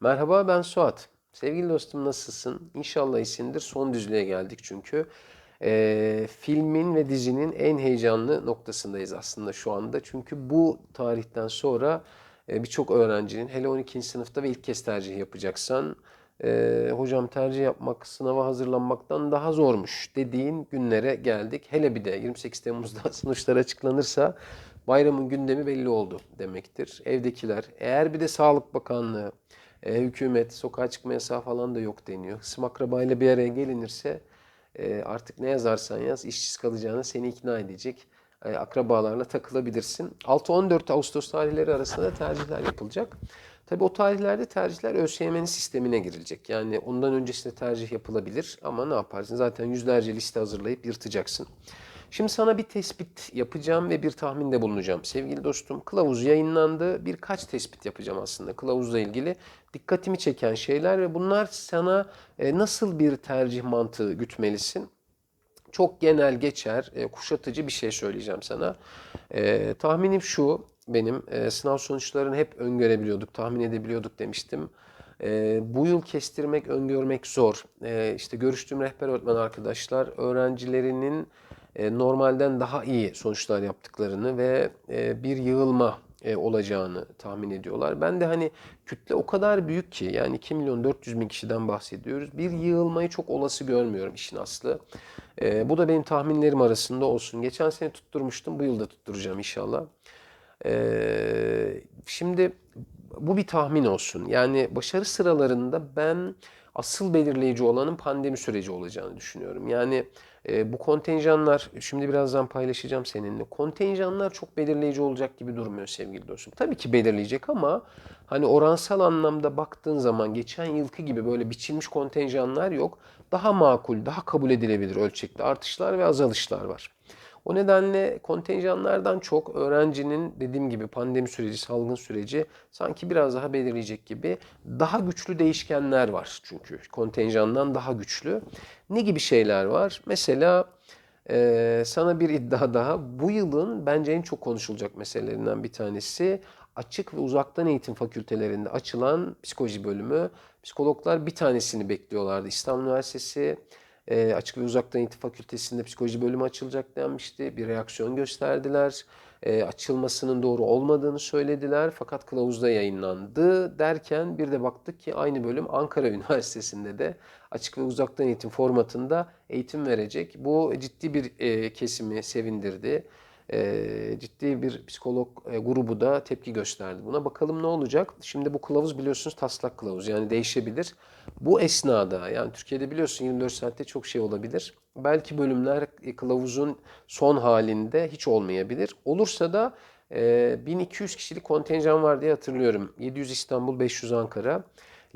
Merhaba ben Suat. Sevgili dostum nasılsın? İnşallah iyisindir. Son düzlüğe geldik çünkü. Ee, filmin ve dizinin en heyecanlı noktasındayız aslında şu anda. Çünkü bu tarihten sonra e, birçok öğrencinin hele 12. sınıfta ve ilk kez tercih yapacaksan e, hocam tercih yapmak sınava hazırlanmaktan daha zormuş dediğin günlere geldik. Hele bir de 28 Temmuz'da sonuçlar açıklanırsa bayramın gündemi belli oldu demektir. Evdekiler eğer bir de Sağlık Bakanlığı e, hükümet, sokağa çıkma yasağı falan da yok deniyor. Hısım akrabayla bir araya gelinirse e, artık ne yazarsan yaz işsiz kalacağına seni ikna edecek e, akrabalarla takılabilirsin. 6-14 Ağustos tarihleri arasında tercihler yapılacak. Tabii o tarihlerde tercihler ÖSYM'nin sistemine girilecek. Yani ondan öncesinde tercih yapılabilir ama ne yaparsın? Zaten yüzlerce liste hazırlayıp yırtacaksın. Şimdi sana bir tespit yapacağım ve bir tahminde bulunacağım. Sevgili dostum, kılavuz yayınlandı. Birkaç tespit yapacağım aslında kılavuzla ilgili. Dikkatimi çeken şeyler ve bunlar sana e, nasıl bir tercih mantığı gütmelisin? Çok genel geçer, e, kuşatıcı bir şey söyleyeceğim sana. E, tahminim şu, benim sınav sonuçlarını hep öngörebiliyorduk, tahmin edebiliyorduk demiştim. E, bu yıl kestirmek, öngörmek zor. E, işte görüştüğüm rehber öğretmen arkadaşlar öğrencilerinin normalden daha iyi sonuçlar yaptıklarını ve e, bir yığılma e, olacağını tahmin ediyorlar. Ben de hani kütle o kadar büyük ki yani 2 milyon 400 bin kişiden bahsediyoruz. Bir yığılmayı çok olası görmüyorum işin aslı. E, bu da benim tahminlerim arasında olsun. Geçen sene tutturmuştum bu yıl da tutturacağım inşallah. E, şimdi bu bir tahmin olsun. Yani başarı sıralarında ben asıl belirleyici olanın pandemi süreci olacağını düşünüyorum. Yani e, bu kontenjanlar, şimdi birazdan paylaşacağım seninle. Kontenjanlar çok belirleyici olacak gibi durmuyor sevgili dostum. Tabii ki belirleyecek ama hani oransal anlamda baktığın zaman geçen yılki gibi böyle biçilmiş kontenjanlar yok. Daha makul, daha kabul edilebilir ölçekte artışlar ve azalışlar var. O nedenle kontenjanlardan çok öğrencinin dediğim gibi pandemi süreci, salgın süreci sanki biraz daha belirleyecek gibi. Daha güçlü değişkenler var çünkü kontenjandan daha güçlü. Ne gibi şeyler var? Mesela e, sana bir iddia daha. Bu yılın bence en çok konuşulacak meselelerinden bir tanesi açık ve uzaktan eğitim fakültelerinde açılan psikoloji bölümü. Psikologlar bir tanesini bekliyorlardı. İstanbul Üniversitesi e, Açık ve Uzaktan Eğitim Fakültesi'nde psikoloji bölümü açılacak denmişti. Bir reaksiyon gösterdiler. E, açılmasının doğru olmadığını söylediler. Fakat kılavuzda yayınlandı derken bir de baktık ki aynı bölüm Ankara Üniversitesi'nde de açık ve uzaktan eğitim formatında eğitim verecek. Bu ciddi bir e, kesimi sevindirdi ciddi bir psikolog e, grubu da tepki gösterdi buna. Bakalım ne olacak? Şimdi bu kılavuz biliyorsunuz taslak kılavuz yani değişebilir. Bu esnada yani Türkiye'de biliyorsun 24 saatte çok şey olabilir. Belki bölümler e, kılavuzun son halinde hiç olmayabilir. Olursa da e, 1200 kişilik kontenjan var diye hatırlıyorum. 700 İstanbul, 500 Ankara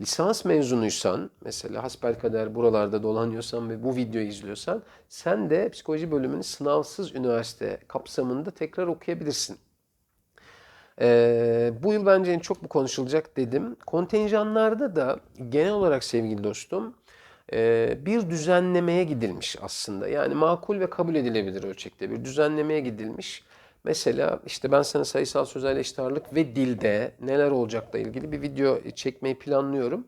lisans mezunuysan mesela hasbelkader buralarda dolanıyorsan ve bu videoyu izliyorsan sen de psikoloji bölümünü sınavsız üniversite kapsamında tekrar okuyabilirsin. Ee, bu yıl bence en çok bu konuşulacak dedim. Kontenjanlarda da genel olarak sevgili dostum e, bir düzenlemeye gidilmiş aslında. Yani makul ve kabul edilebilir ölçekte bir düzenlemeye gidilmiş. Mesela işte ben sana sayısal sözel eşitarlık ve dilde neler olacakla ilgili bir video çekmeyi planlıyorum.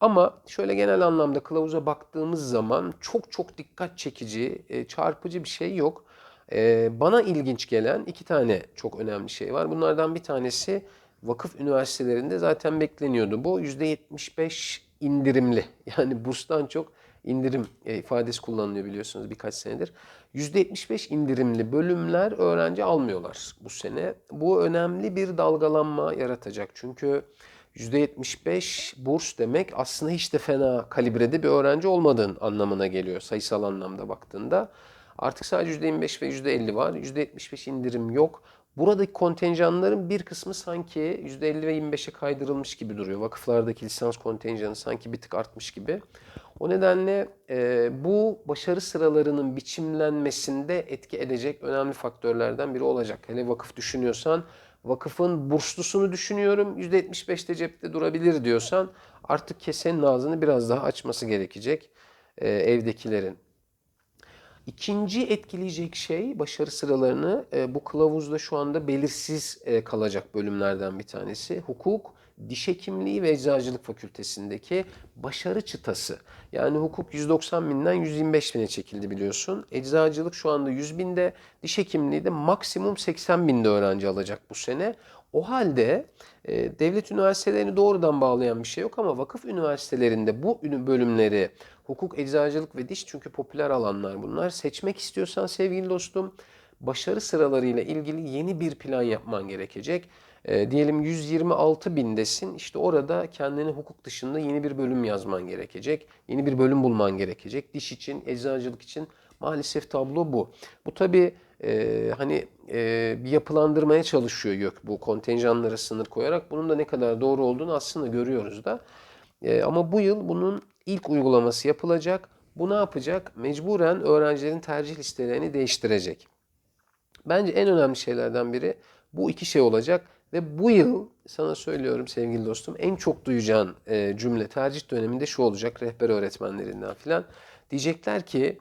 Ama şöyle genel anlamda kılavuza baktığımız zaman çok çok dikkat çekici, e, çarpıcı bir şey yok. E, bana ilginç gelen iki tane çok önemli şey var. Bunlardan bir tanesi vakıf üniversitelerinde zaten bekleniyordu. Bu %75 indirimli. Yani burstan çok indirim e, ifadesi kullanılıyor biliyorsunuz birkaç senedir. %75 indirimli bölümler öğrenci almıyorlar bu sene. Bu önemli bir dalgalanma yaratacak. Çünkü %75 burs demek aslında hiç de fena kalibrede bir öğrenci olmadığın anlamına geliyor sayısal anlamda baktığında. Artık sadece %25 ve %50 var. %75 indirim yok. Buradaki kontenjanların bir kısmı sanki %50 ve 25'e kaydırılmış gibi duruyor. Vakıflardaki lisans kontenjanı sanki bir tık artmış gibi. O nedenle e, bu başarı sıralarının biçimlenmesinde etki edecek önemli faktörlerden biri olacak. Hele vakıf düşünüyorsan vakıfın burslusunu düşünüyorum %75'te cepte durabilir diyorsan artık kesenin ağzını biraz daha açması gerekecek e, evdekilerin. İkinci etkileyecek şey başarı sıralarını e, bu kılavuzda şu anda belirsiz e, kalacak bölümlerden bir tanesi. Hukuk diş hekimliği ve eczacılık fakültesindeki başarı çıtası. Yani hukuk 190 binden 125 bine çekildi biliyorsun. Eczacılık şu anda 100 binde, diş hekimliği de maksimum 80 binde öğrenci alacak bu sene. O halde e, devlet üniversitelerini doğrudan bağlayan bir şey yok ama vakıf üniversitelerinde bu bölümleri hukuk, eczacılık ve diş çünkü popüler alanlar bunlar. Seçmek istiyorsan sevgili dostum başarı sıralarıyla ilgili yeni bir plan yapman gerekecek. E, diyelim 126 bindesin işte orada kendini hukuk dışında yeni bir bölüm yazman gerekecek. Yeni bir bölüm bulman gerekecek. Diş için, eczacılık için maalesef tablo bu. Bu tabii e, hani e, bir yapılandırmaya çalışıyor YÖK bu kontenjanlara sınır koyarak. Bunun da ne kadar doğru olduğunu aslında görüyoruz da. E, ama bu yıl bunun ilk uygulaması yapılacak. Bu ne yapacak? Mecburen öğrencilerin tercih listelerini değiştirecek. Bence en önemli şeylerden biri bu iki şey olacak ve bu yıl sana söylüyorum sevgili dostum en çok duyacağın e, cümle tercih döneminde şu olacak rehber öğretmenlerinden filan. Diyecekler ki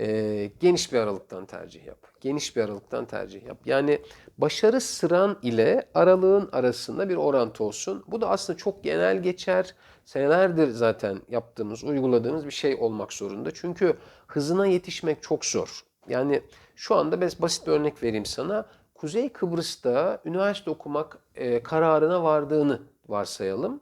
e, geniş bir aralıktan tercih yap. Geniş bir aralıktan tercih yap. Yani başarı sıran ile aralığın arasında bir orantı olsun. Bu da aslında çok genel geçer. Senelerdir zaten yaptığımız, uyguladığımız bir şey olmak zorunda. Çünkü hızına yetişmek çok zor. Yani şu anda basit bir örnek vereyim sana. Kuzey Kıbrıs'ta üniversite okumak e, kararına vardığını varsayalım.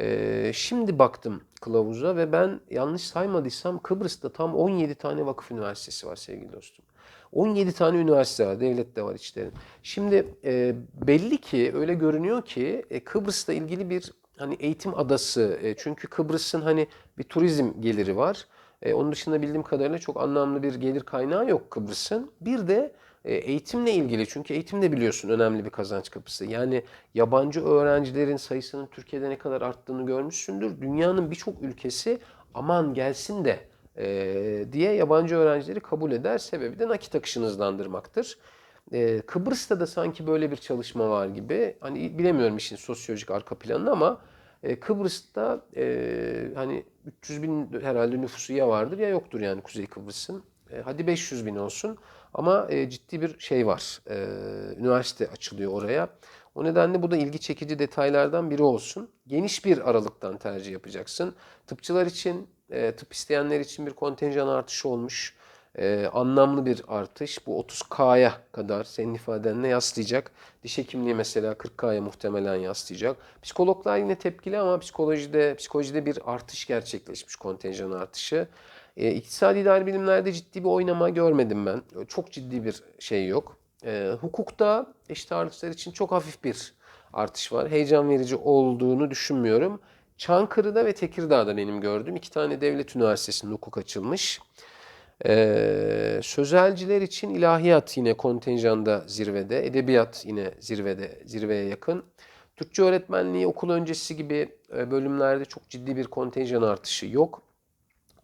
E, şimdi baktım kılavuza ve ben yanlış saymadıysam Kıbrıs'ta tam 17 tane vakıf üniversitesi var sevgili dostum. 17 tane üniversite var, devlet de var içlerinde. Şimdi e, belli ki öyle görünüyor ki e, Kıbrıs'la ilgili bir hani eğitim adası. E, çünkü Kıbrıs'ın hani bir turizm geliri var. E, onun dışında bildiğim kadarıyla çok anlamlı bir gelir kaynağı yok Kıbrıs'ın. Bir de eğitimle ilgili çünkü eğitim de biliyorsun önemli bir kazanç kapısı. Yani yabancı öğrencilerin sayısının Türkiye'de ne kadar arttığını görmüşsündür. Dünyanın birçok ülkesi aman gelsin de e, diye yabancı öğrencileri kabul eder. Sebebi de nakit akışını hızlandırmaktır. E, Kıbrıs'ta da sanki böyle bir çalışma var gibi. Hani bilemiyorum işin sosyolojik arka planını ama e, Kıbrıs'ta e, hani 300 bin herhalde nüfusu ya vardır ya yoktur yani Kuzey Kıbrıs'ın. E, hadi 500 bin olsun ama e, ciddi bir şey var. E, üniversite açılıyor oraya. O nedenle bu da ilgi çekici detaylardan biri olsun. Geniş bir aralıktan tercih yapacaksın. Tıpçılar için, e, tıp isteyenler için bir kontenjan artışı olmuş. E, anlamlı bir artış. Bu 30K'ya kadar senin ifadenle yaslayacak. Diş hekimliği mesela 40K'ya muhtemelen yaslayacak. Psikologlar yine tepkili ama psikolojide psikolojide bir artış gerçekleşmiş kontenjan artışı. E, iktisadi idari bilimlerde ciddi bir oynama görmedim ben. Çok ciddi bir şey yok. E, hukukta eşit ağırlıklar için çok hafif bir artış var. Heyecan verici olduğunu düşünmüyorum. Çankırı'da ve Tekirdağ'da benim gördüğüm iki tane devlet üniversitesinde hukuk açılmış. Ee, sözelciler için ilahiyat yine kontenjanda zirvede, edebiyat yine zirvede, zirveye yakın. Türkçe öğretmenliği okul öncesi gibi e, bölümlerde çok ciddi bir kontenjan artışı yok.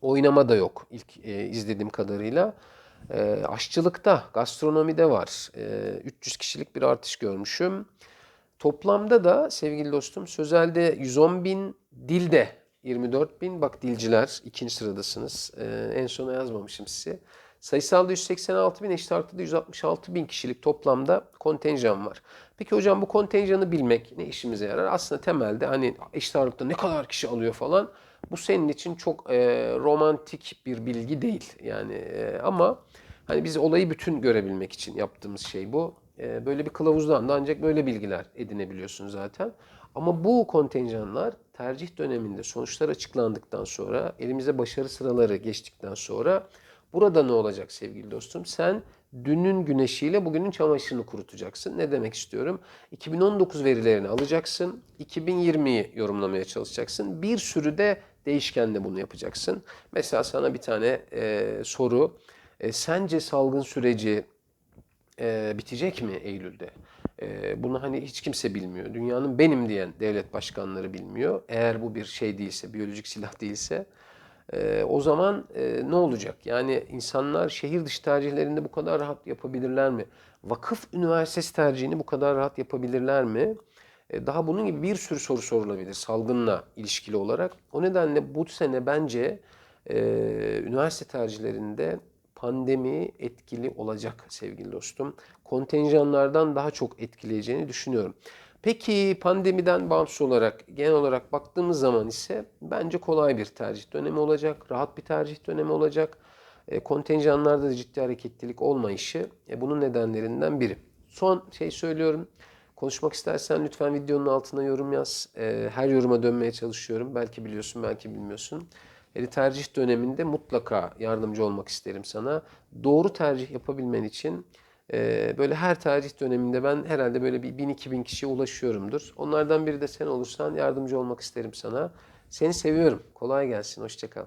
Oynama da yok ilk e, izlediğim kadarıyla. E, aşçılıkta, gastronomide var. E, 300 kişilik bir artış görmüşüm. Toplamda da sevgili dostum sözelde 110 bin, dilde 24 bin. Bak dilciler ikinci sıradasınız. Ee, en sona yazmamışım size. Sayısalda 186 bin, eşit ağırlıkta 166 bin kişilik toplamda kontenjan var. Peki hocam bu kontenjanı bilmek ne işimize yarar? Aslında temelde hani eşit ağırlıkta ne kadar kişi alıyor falan. Bu senin için çok e, romantik bir bilgi değil. Yani e, ama hani biz olayı bütün görebilmek için yaptığımız şey bu. E, böyle bir kılavuzdan da ancak böyle bilgiler edinebiliyorsun zaten. Ama bu kontenjanlar tercih döneminde sonuçlar açıklandıktan sonra, elimize başarı sıraları geçtikten sonra burada ne olacak sevgili dostum? Sen dünün güneşiyle bugünün çamaşırını kurutacaksın. Ne demek istiyorum? 2019 verilerini alacaksın, 2020'yi yorumlamaya çalışacaksın. Bir sürü de değişkenle bunu yapacaksın. Mesela sana bir tane e, soru. E, sence salgın süreci e, bitecek mi Eylül'de? E, bunu hani hiç kimse bilmiyor. Dünyanın benim diyen devlet başkanları bilmiyor. Eğer bu bir şey değilse, biyolojik silah değilse e, o zaman e, ne olacak? Yani insanlar şehir dışı tercihlerinde bu kadar rahat yapabilirler mi? Vakıf üniversitesi tercihini bu kadar rahat yapabilirler mi? E, daha bunun gibi bir sürü soru sorulabilir salgınla ilişkili olarak. O nedenle bu sene bence e, üniversite tercihlerinde pandemi etkili olacak sevgili dostum. Kontenjanlardan daha çok etkileyeceğini düşünüyorum. Peki pandemiden bağımsız olarak genel olarak baktığımız zaman ise bence kolay bir tercih dönemi olacak. Rahat bir tercih dönemi olacak. E, kontenjanlarda da ciddi hareketlilik olmayışı e, bunun nedenlerinden biri. Son şey söylüyorum. Konuşmak istersen lütfen videonun altına yorum yaz. E, her yoruma dönmeye çalışıyorum. Belki biliyorsun, belki bilmiyorsun. E, tercih döneminde mutlaka yardımcı olmak isterim sana. Doğru tercih yapabilmen için e, böyle her tercih döneminde ben herhalde böyle bir 1000-2000 kişiye ulaşıyorumdur. Onlardan biri de sen olursan yardımcı olmak isterim sana. Seni seviyorum. Kolay gelsin. Hoşça kal.